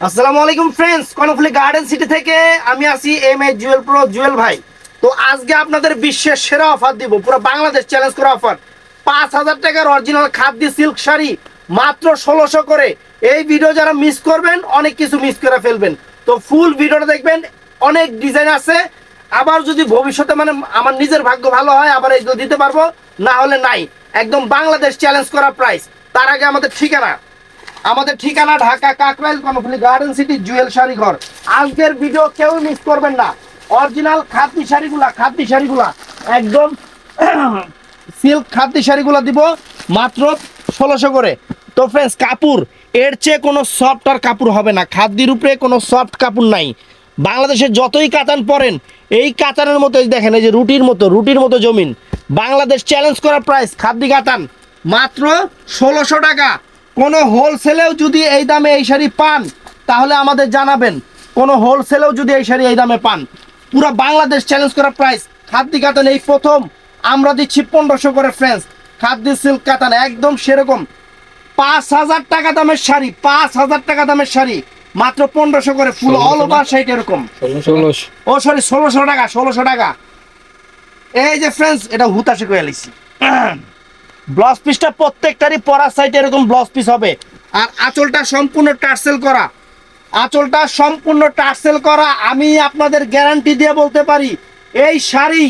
আসসালামু আলাইকুম friends Karnaphuli garden city থেকে আমি আছি M A Jewel pro Jewel ভাই। তো আজকে আপনাদের বিশ্বের সেরা অফার দিব, পুরো বাংলাদেশ চ্যালেঞ্জ করা অফার পাঁচ হাজার টাকার অরিজিনাল খাদ্য সিল্ক শাড়ি, মাত্র ষোলোশো করে। এই ভিডিও যারা মিস করবেন, অনেক কিছু মিস করে ফেলবেন। তো ফুল ভিডিওটা দেখবেন, অনেক ডিজাইন আছে। আবার যদি ভবিষ্যতে মানে আমার নিজের ভাগ্য ভালো হয়, আবার এইগুলো দিতে পারব, না হলে নাই। একদম বাংলাদেশ চ্যালেঞ্জ করা প্রাইস তার আগে আমাদের ঠিকানা। আমাদের ঠিকানা ঢাকা কাকরাইল কর্ণফুলি গার্ডেন সিটি জুয়েল শাড়ি ঘর আজকের ভিডিও কেউ মিস করবেন না। অরিজিনাল খাদ্যি শাড়িগুলা খাদ্যি শাড়িগুলা। একদম সিল্ক খাদ্যি শাড়িগুলা দিব মাত্র ষোলোশো করে। তো ফ্রেন্ডস কাপড়, এর চেয়ে কোনো সফট আর কাপড় হবে না। খাদ্যের উপরে কোনো সফট কাপড় নাই। বাংলাদেশে যতই কাতান পরেন, এই কাতানের মতো দেখেন, এই যে রুটির মতো রুটির মতো জমিন। বাংলাদেশ চ্যালেঞ্জ করা প্রাইস খাদ্যি কাতান। মাত্র ষোলোশো টাকা। কোনো হোলসেলেও যদি এই দামে এই শাড়ি পান তাহলে আমাদের জানাবেন। কোনো হোলসেলেও যদি এই শাড়ি এই দামে পান। পুরো বাংলাদেশ চ্যালেঞ্জ করা প্রাইস খাদ্যি কাতান এই প্রথম। আমরা দিচ্ছি পনেরোশো করে ফ্রেন্ডস খাদ্যি সিল্ক কাতান একদম সেরকম। পাঁচ হাজার টাকা দামের শাড়ি পাঁচ হাজার টাকা দামের শাড়ি। মাত্র পনেরোশো করে ফুল অল ওভার সাইড এরকম। ও সরি ষোলোশো টাকা ষোলোশো টাকা। এই যে ফ্রেন্ডস এটা হুতাশি করে লিখছি ব্লাউজ পিসটা প্রত্যেকটারই পরার সাইডে এরকম ব্লাউজ পিস হবে। আর আঁচলটা সম্পূর্ণ টার্সেল করা। আঁচলটা সম্পূর্ণ টার্সেল করা, আমি আপনাদের গ্যারান্টি দিয়ে বলতে পারি, এই শাড়ি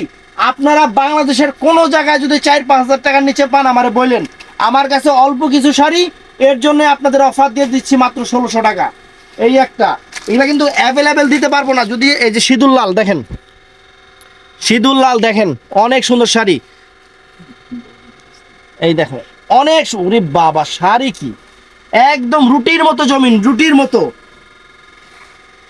আপনারা বাংলাদেশের কোনো জায়গায় যদি চার পাঁচ হাজার টাকার নিচে পান, আমারে বললেন। আমার কাছে অল্প কিছু শাড়ি, এর জন্য আপনাদের অফার দিয়ে দিচ্ছি মাত্র ষোলোশো টাকা। এই একটা। এগুলা কিন্তু অ্যাভেলেবেল দিতে পারব না। যদি এই যে সিঁদুর লাল, দেখেন। সিঁদুর লাল, দেখেন, অনেক সুন্দর শাড়ি। এই দেখো, অনেক ওরে বাবা, শাড়ি কি? একদম রুটির মতো জমিন, রুটির মতো।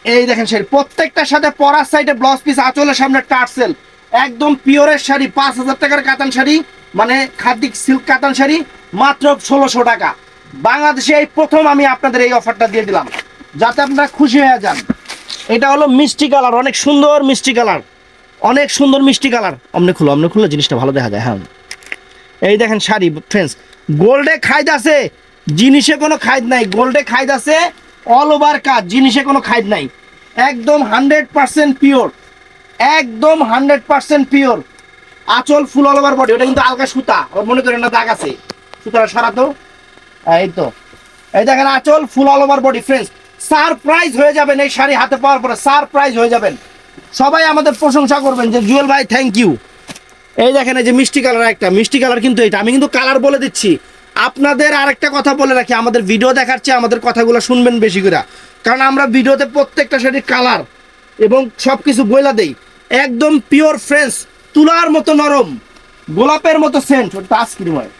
এই দেখেন শাড়ি, প্রত্যেকটার সাথে পরার সাইডে ব্লাউজ পিস আঁচলের সামনে টার্সেল। একদম পিওরের শাড়ি, পাঁচ হাজার টাকার কাতান শাড়ি মানে খাদ্যিক সিল্ক কাতান শাড়ি, মাত্র ষোলোশো টাকা। বাংলাদেশে এই প্রথম আমি আপনাদের এই অফারটা দিয়ে দিলাম, যাতে আপনারা খুশি হয়ে যান। এটা হলো মিষ্টি কালার, অনেক সুন্দর মিষ্টি কালার। অনেক সুন্দর মিষ্টি কালার। অমনে খুলো, অমনে খুললে জিনিসটা ভালো দেখা যায় হ্যাঁ। এই দেখেন শাড়ি ফ্রেন্ডস গোল্ডে খাইদ আছে, জিনিসে কোনো খাইদ নাই। গোল্ডে খাইদ আছে অল ওভার কাজ জিনিসে কোনো খাইদ নাই। একদম হান্ড্রেড পার্সেন্ট পিওর একদম হান্ড্রেড পার্সেন্ট পিওর আচল ফুল অল ওভার বডি ওটা কিন্তু আলগা সুতা ওর মনে করেন না দাগ আছে। সুতাটা সরাতো এই তো। এই দেখেন আচল full all over body friends surprise হয়ে যাবেন এই শাড়ি হাতে পাওয়ার পরে সারপ্রাইজ হয়ে যাবেন। সবাই আমাদের প্রশংসা করবেন যে, জুয়েল ভাই থ্যাংক ইউ এই দেখেন এই যে মিষ্টি কালার একটা মিষ্টি কালার কিন্তু এটা। আমি কিন্তু কালার বলে দিচ্ছি। আপনাদের আরেকটা কথা বলে রাখি আমাদের ভিডিও দেখার চেয়ে আমাদের কথাগুলো শুনবেন বেশি করে। কারণ আমরা ভিডিওতে প্রত্যেকটা শাড়ির কালার এবং সব কিছু বইলা দেই। একদম পিওর ফ্রেন্স তুলার মতো নরম গোলাপের মতো সেন্ট ওটা হয়।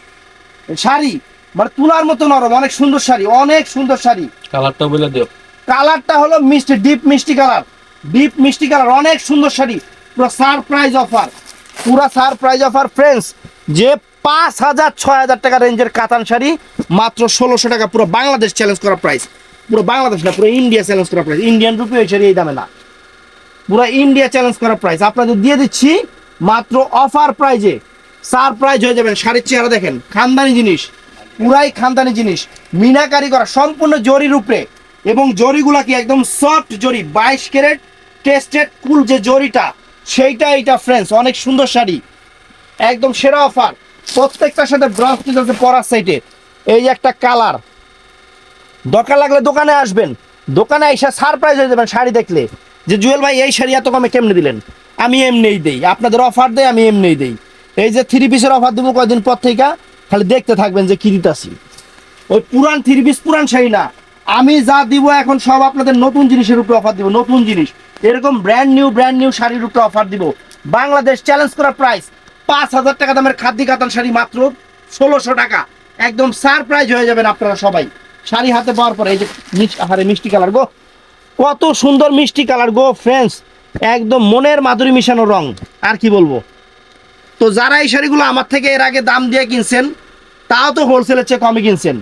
শাড়ি মানে তুলার মতো নরম অনেক সুন্দর শাড়ি অনেক সুন্দর শাড়ি। কালারটা বলে দিও। কালারটা হলো মিষ্টি ডিপ মিষ্টি কালার। ডিপ মিষ্টি কালার অনেক সুন্দর শাড়ি। পুরো সারপ্রাইজ অফার পুরো সারপ্রাইজ অফার ফ্রেন্ডস যে পাঁচ হাজার, ছয় হাজার টাকা রেঞ্জের কাতান শাড়ি, মাত্র ষোলোশো টাকা, পুরো বাংলাদেশ চ্যালেঞ্জ করা প্রাইস পুরো বাংলাদেশ না, পুরো ইন্ডিয়া চ্যালেঞ্জ করা প্রাইস ইন্ডিয়ান রুপি ওই শাড়ি এই দামে না। পুরো ইন্ডিয়া চ্যালেঞ্জ করা প্রাইস আপনাদের দিয়ে দিচ্ছি, মাত্র অফার প্রাইজে সারপ্রাইজ হয়ে যাবেন শাড়ির চেহারা দেখেন, খানদানি জিনিস। পুরাই খানদানি জিনিস। মিনাকারি করা, সম্পূর্ণ জরির উপরে এবং জরিগুলা কি একদম সফট জরি, বাইশ ক্যারেট টেস্টেড কুল যে জরিটা সেইটা এইটা ফ্রেন্ডস অনেক সুন্দর শাড়ি। একদম সেরা অফার প্রত্যেকটার সাথে ব্রাউজ পিস আছে পরার সাইডে এই একটা কালার দরকার লাগলে দোকানে আসবেন। দোকানে এসে সারপ্রাইজ হয়ে যাবেন শাড়ি দেখলে। যে, জুয়েল ভাই, এই শাড়ি এত কমে কেমনে দিলেন? আমি এমনিই দেই। আপনাদের অফার দেই, আমি এমনিই দেই। এই যে থ্রি পিসের অফার দেবো কয়েকদিন পর থেকে, খালি দেখতে থাকবেন যে কি দিতাছি। ওই পুরান থ্রি পিস পুরান শাড়ি না। আমি যা দিব এখন সব আপনাদের নতুন জিনিসের উপরে অফার দিব, নতুন জিনিস। এরকম ব্র্যান্ড নিউ ব্র্যান্ড নিউ শাড়ির উপরে অফার দিব। বাংলাদেশ চ্যালেঞ্জ করা প্রাইস পাঁচ হাজার টাকা দামের খাদ্য কাতান শাড়ি মাত্র ষোলোশো টাকা। একদম সারপ্রাইজ হয়ে যাবেন আপনারা সবাই। শাড়ি হাতে পাওয়ার পরে এই যে আহারে মিষ্টি কালার গো। কত সুন্দর মিষ্টি কালার গো ফ্রেন্ডস একদম মনের মাধুরী মিশানো রং। আর কি বলব? তো যারা এই শাড়িগুলো আমার থেকে এর আগে দাম দিয়ে কিনছেন, তাও তো হোলসেলের চেয়ে কমে কিনছেন।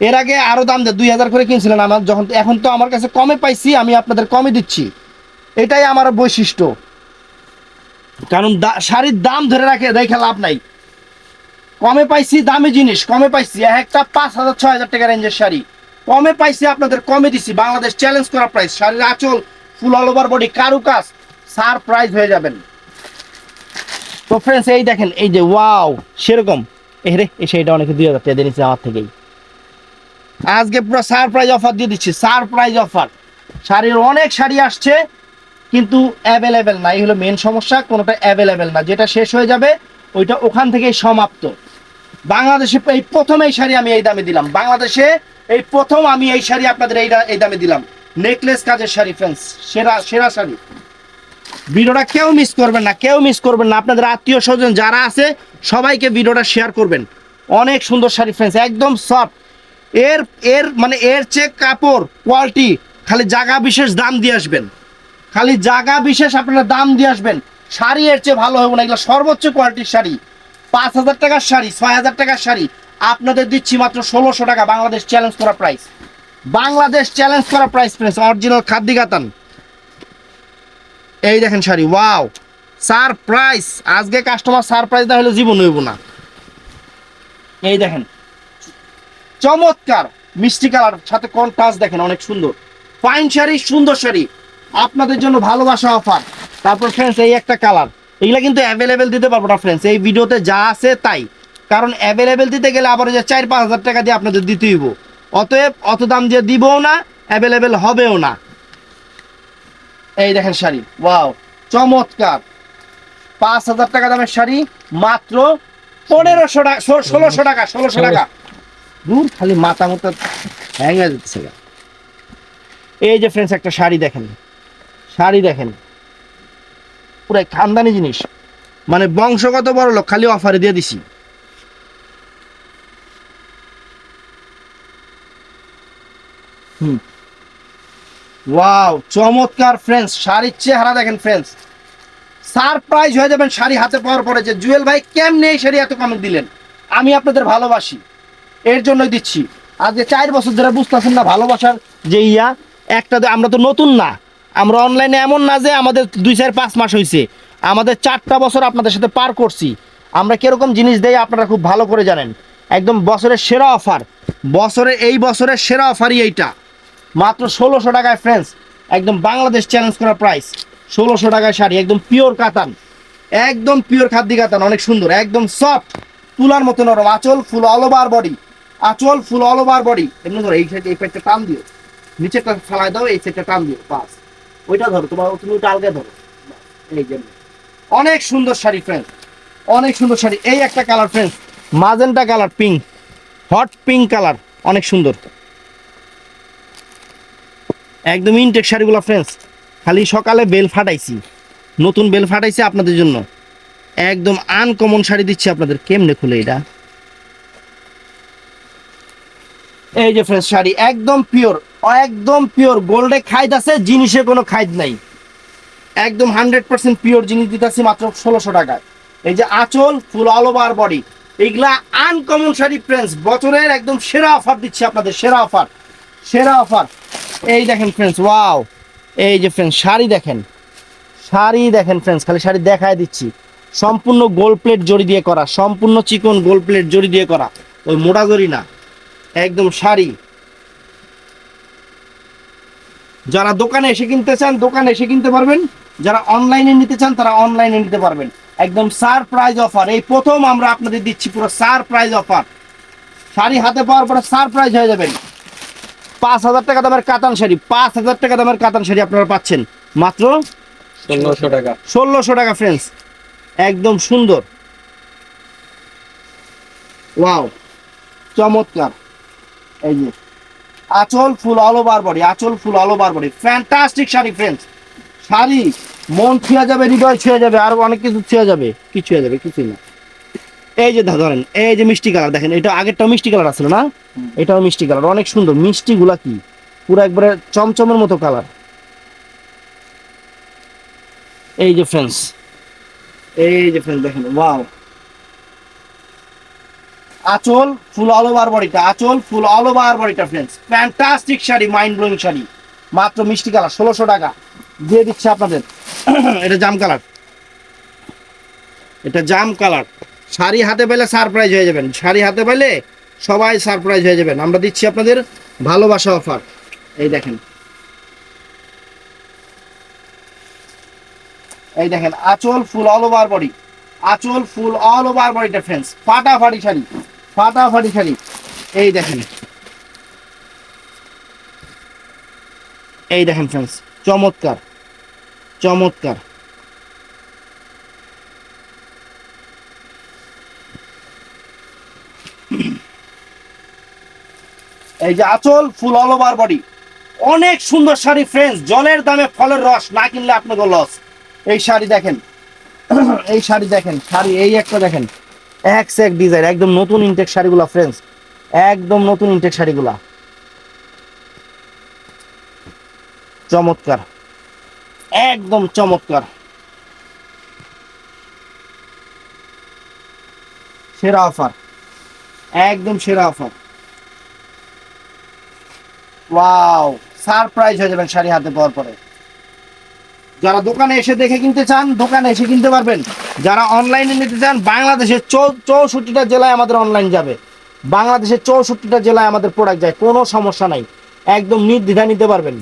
এর আগে আরও দাম দেয়, দুই হাজার করে কিনছিলেন আমার। যখন এখন তো আমার কাছে কমে পাইছি, আমি আপনাদের কমে দিচ্ছি। এটাই আমার বৈশিষ্ট্য। কারণ শাড়ির দাম ধরে রাখে, দেখে লাভ নাই। কমে পাইছি দামি জিনিস, কমে পাইছি এক একটা পাঁচ হাজার, ছয় হাজার টাকা রেঞ্জের শাড়ি। কমে পাইছি আপনাদের, কমে দিছি। বাংলাদেশ চ্যালেঞ্জ করা প্রাইস শাড়ির আঁচল ফুল অল ওভার বডি কারুকাজ সার প্রাইজ হয়ে যাবেন। তো ফ্রেন্ডস এই দেখেন, এই যে ওয়াও সেরকম। এই রে, এই শাড়িটা অনেকে দুই হাজার টাকা দিয়ে নিচ্ছে আমার থেকেই। আজকে পুরো সারপ্রাইজ অফার দিয়ে দিচ্ছি সারপ্রাইজ অফার শাড়ির অনেক শাড়ি আসছে কিন্তু অ্যাভেলেবেল না, এই হলো মেন সমস্যা, কোনোটা অ্যাভেলেবেল না। যেটা শেষ হয়ে যাবে, ওইটা ওখান থেকেই সমাপ্ত। বাংলাদেশে এই প্রথম এই শাড়ি আমি এই দামে দিলাম। বাংলাদেশে এই প্রথম আমি এই শাড়ি আপনাদের এই এই দামে দিলাম। নেকলেস কাজের শাড়ি ফ্রেন্ডস সেরা সেরা শাড়ি। ভিডিওটা কেউ মিস করবেন না, কেউ মিস করবেন না। আপনাদের আত্মীয় স্বজন যারা আছে, সবাইকে ভিডিওটা শেয়ার করবেন। অনেক সুন্দর শাড়ি ফ্রেন্ডস একদম সফট এর এর মানে এর চেয়ে কাপড় কোয়ালিটি খালি জায়গা বিশেষ দাম দিয়ে আসবেন। খালি জায়গা বিশেষ আপনারা দাম দিয়ে আসবেন। শাড়ি এর চেয়ে ভালো হবে না, এগুলো সর্বোচ্চ কোয়ালিটির শাড়ি। পাঁচ হাজার টাকার শাড়ি, ছয় হাজার টাকার শাড়ি। আপনাদের দিচ্ছি মাত্র ষোলোশো টাকা, বাংলাদেশ চ্যালেঞ্জ করা প্রাইস বাংলাদেশ চ্যালেঞ্জ করা প্রাইস ফ্রেন্ডস অরিজিনাল খাদ্যি এই দেখেন শাড়ি ওয়াও সারপ্রাইজ আজকে কাস্টমার সারপ্রাইজ না হলে জীবন হইব না। এই দেখেন, চমৎকার! মিষ্টি কালার সাথে কন্ট্রাস্ট দেখেন, অনেক সুন্দর। ফাইন শাড়ি, সুন্দর শাড়ি। আপনাদের জন্য ভালোবাসা অফার তারপর ফ্রেন্ডস এই একটা কালার এগুলা কিন্তু অ্যাভেলেবেল দিতে পারব না ফ্রেন্ডস এই ভিডিওতে যা আছে তাই। কারণ অ্যাভেলেবেল দিতে গেলে আবার যে চার পাঁচ হাজার টাকা দিয়ে আপনাদের দিতে হইব। অতএব, অত দাম দিয়ে দিবও না অ্যাভেলেবেল হবেও না। এই দেখেন শাড়ি। ওয়াও চমৎকার। পাঁচ হাজার টাকা দামের শাড়ি, মাত্র পনেরোশো টাকা ষোলোশো টাকা ষোলোশো টাকা। দূর খালি মাথা মতো হ্যাং হয়ে যাচ্ছে এই যে ফ্রেন্ডস একটা শাড়ি দেখেন। শাড়ি দেখেন। পুরো খানদানি জিনিস। মানে বংশগত বড় লোক, খালি অফারে দিয়ে দিছি। হুম। ওয়াও চমৎকার ফ্রেন্ডস শাড়ির চেহারা দেখেন ফ্রেন্ডস সারপ্রাইজ হয়ে যাবেন শাড়ি হাতে পাওয়ার পরে যে, জুয়েল ভাই কেমনে এই শাড়ি এত কমে দিলেন? আমি আপনাদের ভালোবাসি। এর জন্যই দিচ্ছি। আজকে চার বছর ধরে বুঝতেছেন না ভালোবাসার যে ইয়া, একটা আমরা তো নতুন না। আমরা অনলাইনে এমন না যে আমাদের দুই চার পাঁচ মাস হয়েছে আমাদের চারটা বছর আপনাদের সাথে পার করছি। আমরা কীরকম জিনিস দেই আপনারা খুব ভালো করে জানেন। একদম বছরের সেরা অফার। বছরে এই বছরের সেরা অফারই এইটা। মাত্র ষোলোশো টাকায় ফ্রেন্ডস একদম বাংলাদেশ চ্যালেঞ্জ করা প্রাইস ষোলোশো টাকায় শাড়ি, একদম পিওর কাতান। একদম পিওর খাদ্যি কাতান, অনেক সুন্দর, একদম সফট তুলার মতো নরম, আঁচল ফুল অল ওভার বডি আঁচল ফুল অল ওভার বডি এমনি ধরো এই সাইড এই সাইডটা টান দিও। নিচেরটা ফালাই দাও, এই সাইডটা টান দিও, বাস। ওইটা ধরো, তোমার তুমি ওইটা আলগা ধরো। এই জন্য অনেক সুন্দর শাড়ি ফ্রেন্ডস অনেক সুন্দর শাড়ি। এই একটা colour friend magenta colour pink hot pink colour অনেক সুন্দর। একদম ইনটেক শাড়িগুলো ফ্রেন্ডস খালি সকালে বেল ফাটাইছি। নতুন বেল ফাটাইছি আপনাদের জন্য। একদম আনকমন শাড়ি দিচ্ছি আপনাদের। কেমনে খুলে এটা? এই যে ফ্রেন্ডস শাড়ি একদম পিওর একদম পিওর গোল্ডে খাইদ আছে, জিনিসে কোনো খাইদ নাই। একদম হান্ড্রেড পার্সেন্ট পিওর জিনিস দিতেছি মাত্র ষোলোশো টাকায়। এই যে আঁচল ফুল অল ওভার বডি এইগুলা আনকমন শাড়ি ফ্রেন্ডস বছরের একদম সেরা অফার দিচ্ছি আপনাদের, সেরা অফার সেরা অফার এই দেখেন ফ্রেন্ডস ওয়াও এই যে ফ্রেন্ডস শাড়ি দেখেন শাড়ি দেখেন ফ্রেন্ডস খালি শাড়ি দেখায় দিচ্ছি। সম্পূর্ণ গোল প্লেট জড়ি দিয়ে করা, সম্পূর্ণ চিকন গোল প্লেট জড়ি দিয়ে করা, ওই মোটা জড়ি না। একদম শাড়ি। যারা দোকানে এসে কিনতে চান দোকানে এসে কিনতে পারবেন। যারা অনলাইনে নিতে চান তারা অনলাইনে নিতে পারবেন। একদম সারপ্রাইজ অফার এই প্রথম আমরা আপনাদের দিচ্ছি পুরো সারপ্রাইজ অফার শাড়ি হাতে পাওয়ার পরে সারপ্রাইজ হয়ে যাবেন। পাঁচ হাজার টাকা দামের কাতান শাড়ি। পাঁচ হাজার টাকা দামের কাতান শাড়ি আপনারা পাচ্ছেন। মাত্র ষোলোশো টাকা। ষোলোশো টাকা ফ্রেন্ডস একদম সুন্দর। ওয়াও চমৎকার। এই যে আঁচল ফুল অল ওভার বডি আঁচল full all over body fantastic sari friends sari মন ছুঁয়ে যাবে হৃদয় ছুঁয়ে যাবে আর অনেক কিছু ছুঁয়ে যাবে কি ছুঁয়ে যাবে কিছুই না। এই যে ধরেন এই যে মিষ্টি কালার দেখেন এটা আগেরটাও মিষ্টি কালার আসলে না? এটাও মিষ্টি কালার অনেক সুন্দর। মিষ্টিগুলা কি? পুরো একবারে চমচমের মতো কালার এই যে ফ্রেন্ডস এই যে ফ্রেন্ডস দেখেন ওয়াও আঁচল ফুল অল ওভার বডিটা আঁচল ফুল অল ওভার বডিটা friends fantastic sari mind blowing sari. মাত্র মিষ্টি কালার, ষোলোশো টাকা। দিয়ে দিচ্ছে আপনাদের। এটা জাম কালার। এটা জাম কালার। শাড়ি হাতে পেলে সারপ্রাইজ হয়ে যাবেন। শাড়ি হাতে পেলে সবাই সারপ্রাইজ হয়ে যাবেন। আমরা দিচ্ছি আপনাদের ভালোবাসা অফার এই দেখেন। এই দেখেন, আঁচল ফুল অল ওভার বডি আঁচল ফুল অল ওভার বডিটা ফ্রেন্ডস ফাটাফাটি শাড়ি। ফাটাফাটি শাড়ি এই দেখেন। এই দেখেন ফ্রেন্ডস চমৎকার চমৎকার। এই যে আঁচল ফুল অল ওভার বডি অনেক সুন্দর শাড়ি ফ্রেন্ডস জলের দামে ফলের রস না কিনলে আপনাকে লস এই শাড়ি দেখেন। এই শাড়ি দেখেন, শাড়ি এই একটা দেখেন। এক সে এক ডিজাইন একদম নতুন ইনটেক শাড়িগুলা ফ্রেন্ডস একদম নতুন ইনটেক শাড়িগুলা। চমৎকার। একদম চমৎকার। সেরা অফার একদম সেরা অফার ওয়াও সারপ্রাইজ হয়ে যাবেন শাড়ি হাতে পাওয়ার পরে। যারা দোকানে এসে দেখে কিনতে চান, দোকানে এসে কিনতে পারবেন। যারা অনলাইনে নিতে চান, বাংলাদেশের চৌষট্টিটা জেলায় আমাদের অনলাইন যাবে। বাংলাদেশের চৌষট্টিটা জেলায় আমাদের প্রোডাক্ট যায়, কোনো সমস্যা নাই। একদম নির্দ্বিধায় নিতে পারবেন।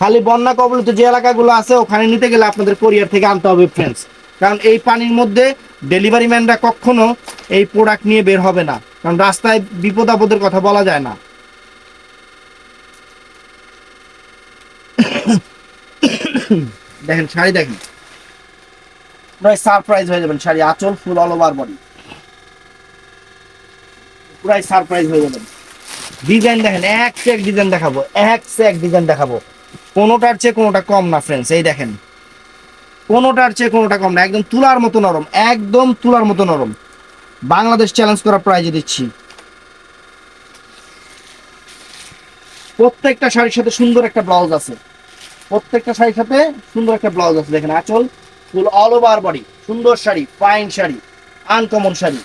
খালি বন্যা কবলিত যে এলাকাগুলো আছে, ওখানে নিতে গেলে আপনাদের কোরিয়ার থেকে আনতে হবে ফ্রেন্ডস কারণ এই পানির মধ্যে ডেলিভারি ম্যানরা কখনো এই প্রোডাক্ট নিয়ে বের হবে না। কারণ রাস্তায় বিপদ আপদের কথা বলা যায় না। দেখেন, শাড়ি দেখেন। পুরাই সারপ্রাইজ হয়ে যাবেন শাড়ি, আঁচল ফুল অল ওভার বডি পুরাই সারপ্রাইজ হয়ে যাবেন। ডিজাইন দেখেন, এক সে এক ডিজাইন দেখাবো, এক সে এক ডিজাইন দেখাবো। কোনোটার চেয়ে কোনোটা কম না ফ্রেন্ডস এই দেখেন। কোনোটার চেয়ে কোনোটা কম না, একদম তুলার মতো নরম, একদম তুলার মতো নরম। বাংলাদেশ চ্যালেঞ্জ করা প্রাইজে দিচ্ছি। প্রত্যেকটা শাড়ির সাথে সুন্দর একটা ব্লাউজ আছে। প্রত্যেকটা শাড়ির সাথে সুন্দর একটা ব্লাউজ আছে দেখেন আঁচল ফুল অল ওভার বডি সুন্দর শাড়ি ফাইন শাড়ি আনকমন শাড়ি।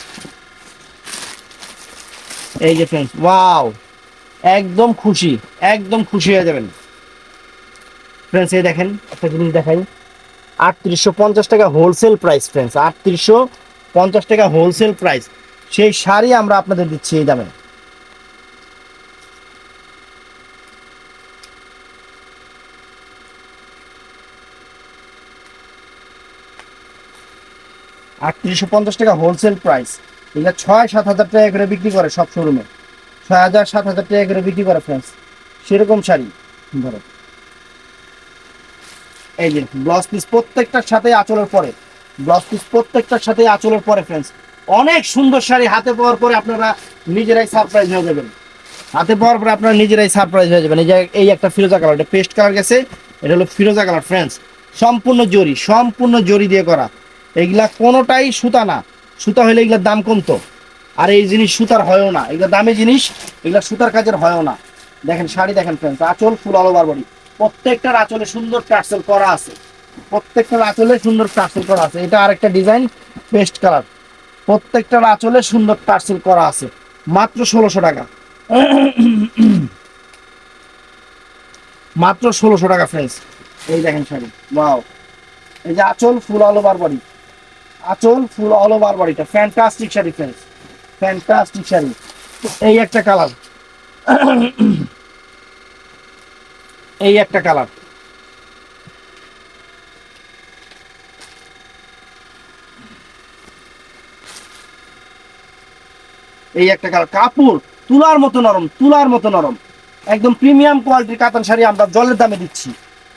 এই যে ফ্রেন্ডস ওয়াও একদম খুশি একদম খুশি হয়ে যাবেন। ফ্রেন্ডস এই দেখেন একটা জিনিস দেখাই। আটত্রিশশো পঞ্চাশ টাকা হোলসেল প্রাইস ফ্রেন্ডস আটত্রিশশো পঞ্চাশ টাকা হোলসেল প্রাইস সেই শাড়ি আমরা আপনাদের দিচ্ছি এই দামে। আটত্রিশশো পঞ্চাশ টাকা হোলসেল প্রাইস এগুলো ছয় সাত হাজার টাকা করে বিক্রি করে সব শোরুমে ছয় হাজার সাত হাজার টাকা করে বিক্রি করে ফ্রেন্ডস সেরকম শাড়ি। ধরো। এই যে ব্লাউজ পিস প্রত্যেকটার সাথে আঁচলের পরে। ব্লাউজ পিস প্রত্যেকটার সাথে আঁচলের পরে ফ্রেন্ডস অনেক সুন্দর শাড়ি হাতে পাওয়ার পরে আপনারা নিজেরাই সারপ্রাইজ হয়ে যাবেন। হাতে পাওয়ার পরে আপনারা নিজেরাই সারপ্রাইজ হয়ে যাবেন। এই যে, এই একটা ফিরোজা কালার এটা পেস্ট কালার গেছে। এটা হলো ফিরোজা কালার ফ্রেন্ডস সম্পূর্ণ জরি সম্পূর্ণ জরি দিয়ে করা। এগুলা কোনোটাই সুতা না। সুতা হলে এগুলোর দাম কমতো। আর এই জিনিস সুতার হয়ও না। এগুলো দামি জিনিস এগুলা সুতার কাজের হয়ও না। দেখেন, শাড়ি দেখেন ফ্রেন্ডস আঁচল ফুল ওভার বডি প্রত্যেকটার আঁচলে সুন্দর টার্সেল করা আছে। প্রত্যেকটার আঁচলে সুন্দর টার্সেল করা আছে। এটা আরেকটা ডিজাইন পেস্ট কালার প্রত্যেকটার আঁচলে সুন্দর টার্সেল করা আছে। মাত্র ষোলোশো টাকা। মাত্র ষোলোশো টাকা ফ্রেন্ডস এই দেখেন শাড়ি। ওয়াও এই যে আঁচল ফুল ওভার বডি আঁচল ফুল অল ওভার বডিটা fantastic sari friends fantastic sari. এই একটা কালার এই একটা কালার এই একটা কালার কাপড়, তুলার মতো নরম, তুলার মতো নরম। একদম প্রিমিয়াম কোয়ালিটির কাতান শাড়ি আমরা জলের দামে দিচ্ছি।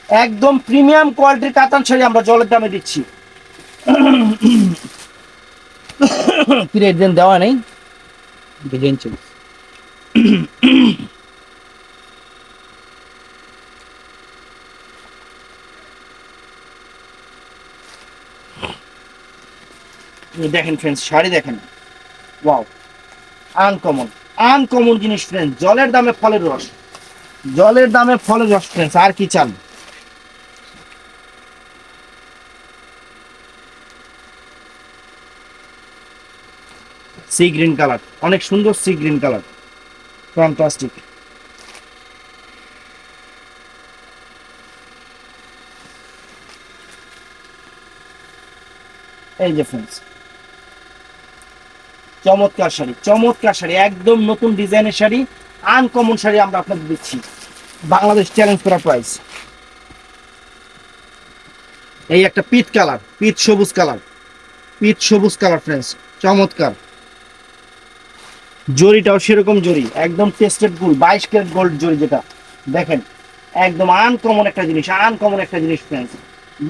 একদম প্রিমিয়াম কোয়ালিটির কাতান শাড়ি আমরা জলের দামে দিচ্ছি। রেট দেন দেওয়া নেই। ডিজাইন এই দেখেন ফ্রেন্ডস শাড়ি দেখেন। ওয়াও আনকমন আনকমন জিনিস ফ্রেন্ডস জলের দামে ফলের রস। জলের দামে ফলের রস ফ্রেন্ডস আর কি চান? সি গ্রিন কালার অনেক সুন্দর সি গ্রিন কালার ফ্যান্টাস্টিক এই যে ফ্রেন্ডস চমৎকার শাড়ি চমৎকার শাড়ি, একদম নতুন ডিজাইনের শাড়ি আনকমন শাড়ি আমরা আপনাদের দিচ্ছি। বাংলাদেশ চ্যালেঞ্জ করা প্রাইস এই একটা পিট কালার পিট সবুজ কালার পিট সবুজ কালার ফ্রেন্ডস চমৎকার। জরিটাও সেরকম জরি, একদম টেস্টেড গোল বাইশ ক্যারেট গোল্ড জরি যেটা। দেখেন, একদম আনকমন একটা জিনিস আনকমন একটা জিনিস ফ্রেন্ডস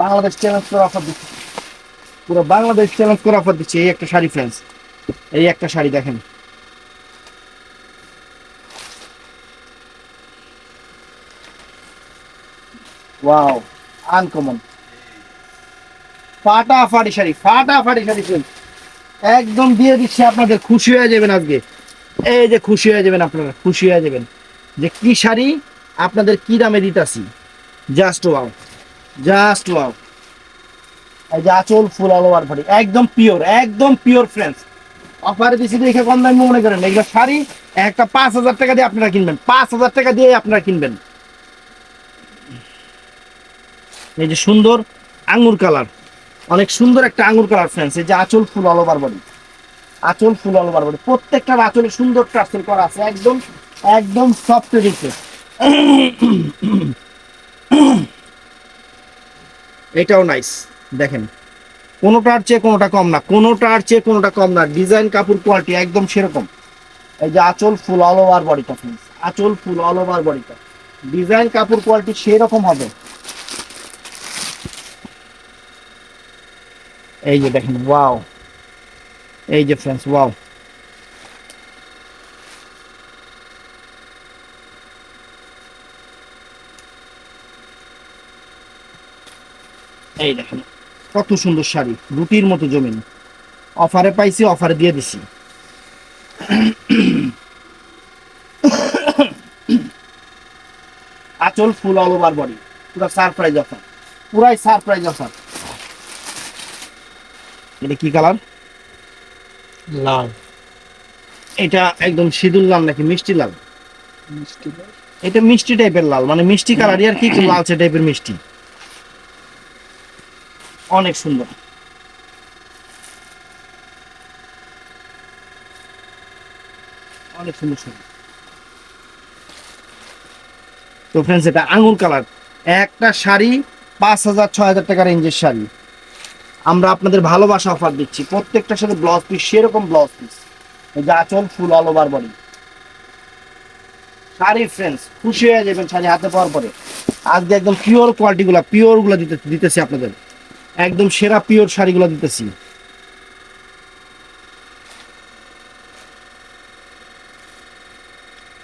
বাংলাদেশ চ্যালেঞ্জ করে অফার দিচ্ছে। পুরো বাংলাদেশ চ্যালেঞ্জ করে অফার দিচ্ছে এই একটা শাড়ি ফ্রেন্ডস এই একটা শাড়ি দেখেন। Wow uncommon sari sari, friends। একদম দিয়ে দিচ্ছি, আপনাদের খুশি হয়ে যাবেন আজকে। এই যে খুশি হয়ে যাবেন আপনারা, খুশি হয়ে যাবেন। যে কি শাড়ি আপনাদের কি দামে দিতাছি? জাস্ট ওয়াও জাস্ট ওয়াও এই যে আচল ফুল অল ওভার ভারি একদম পিওর একদম পিওর ফ্রেন্ডস অফারে দিচ্ছি দেখে কম দামে মনে করেন। এগুলো শাড়ি, একটা পাঁচ হাজার টাকা দিয়ে আপনারা কিনবেন। পাঁচ হাজার টাকা দিয়ে আপনারা কিনবেন। এই যে সুন্দর আঙ্গুর কালার অনেক সুন্দর একটা আঙ্গুর কালার ফ্রেন্ডস এই যে আচল ফুল অল ওভার বডি আচল ফুল অল ওভার বডি প্রত্যেকটার আচলে সুন্দর টার্সেল করা আছে, একদম একদম সফট দিচ্ছে এটাও নাইস দেখেন। কোনোটার চেয়ে কোনোটা কম না, কোনোটার চেয়ে কোনোটা কম না। ডিজাইন কাপড় কোয়ালিটি একদম সেরকম। এই যে আচল ফুল অল ওভার বডিটা আচল ফুল অল ওভার বডিটা ডিজাইন কাপড় কোয়ালিটি সেরকম হবে। এই যে দেখেন ওয়াও এই যে ফ্রেন্ডস ওয়াও এই দেখেন কত সুন্দর শাড়ি, রুটির মতো জমিন। অফারে পাইছি, অফারে দিয়ে দিছি। আচল ফুল অল ওভার বডি পুরো সারপ্রাইজ অফার পুরাই সারপ্রাইজ অফার এটা কি কালার লাল এটা একদম সিঁদুর লাল নাকি মিষ্টি লাল? মিষ্টি লাল। এটা মিষ্টি টাইপের লাল মানে মিষ্টি কালারই আর কি লালচে টাইপের মিষ্টি। অনেক সুন্দর। অনেক সুন্দর সুন্দর। তো ফ্রেন্ডস এটা আঙুর কালার একটা শাড়ি পাঁচ হাজার ছয় হাজার টাকা রেঞ্জের শাড়ি। আমরা আপনাদের ভালোবাসা অফার দিচ্ছি। প্রত্যেকটার সাথে ব্লাউজ পিস সেরকম ব্লাউজ পিস যে আচল full all over body sari friends খুশি হয়ে যাবেন শাড়ি হাতে পাওয়ার পরে। আজকে একদম পিওর কোয়ালিটিগুলো পিওরগুলো দিতে দিতেছি আপনাদের। একদম সেরা পিওর শাড়িগুলো দিতেছি।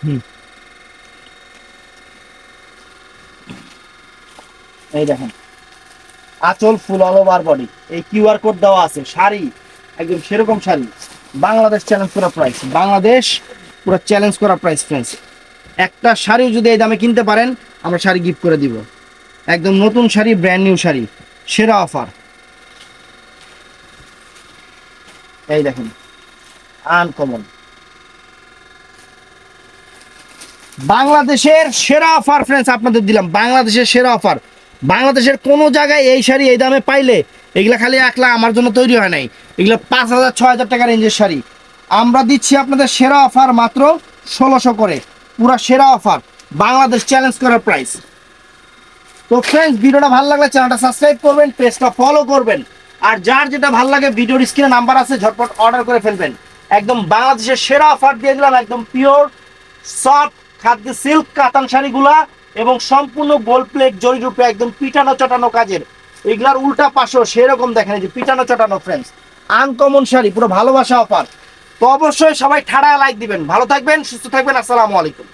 হুম। এই দেখেন। আচল ফুল অল ওভার বডি এই কিউআর কোড দেওয়া আছে, শাড়ি, একদম সেরকম শাড়ি। বাংলাদেশ চ্যালেঞ্জ করা প্রাইস বাংলাদেশ পুরো চ্যালেঞ্জ করা প্রাইস ফ্রেন্ডস একটা শাড়ি যদি এই দামে কিনতে পারেন, আমরা শাড়ি গিফট করে দিব। একদম নতুন শাড়ি ব্র্যান্ড নিউ শাড়ি, সেরা অফার এই দেখেন আনকমন বাংলাদেশের সেরা অফার ফ্রেন্ডস আপনাদের দিলাম। বাংলাদেশের সেরা অফার বাংলাদেশের কোনো জায়গায় এই শাড়ি এই দামে পাইলে এগুলা খালি একলা আমার জন্য তৈরি হয় নাই। এগুলো পাঁচ হাজার, ছয় হাজার টাকা রেঞ্জের শাড়ি। আমরা দিচ্ছি আপনাদের সেরা অফার মাত্র ষোলোশো করে। পুরা সেরা অফার। বাংলাদেশ চ্যালেঞ্জ করার প্রাইস তো ফ্রেন্ডস ভিডিওটা ভালো লাগলে চ্যানেলটা সাবস্ক্রাইব করবেন পেজটা ফলো করবেন। আর যার যেটা ভালো লাগে, ভিডিওর স্ক্রিনে নাম্বার আছে, ঝটপট অর্ডার করে ফেলবেন। একদম বাংলাদেশের সেরা অফার দিয়ে দিলাম, একদম পিওর সফট খাদ্য সিল্ক কাতান শাড়িগুলা। এবং সম্পূর্ণ গোল প্লেট জরি রূপে একদম পিটানো চটানো কাজের। এগুলার উল্টা পাশও সেরকম দেখেন যে পিটানো চটানো ফ্রেন্ডস আনকমন শাড়ি, পুরো ভালোবাসা অফার তো অবশ্যই সবাই ঠাড়া লাইক দিবেন। ভালো থাকবেন, সুস্থ থাকবেন, আসসালামু আলাইকুম।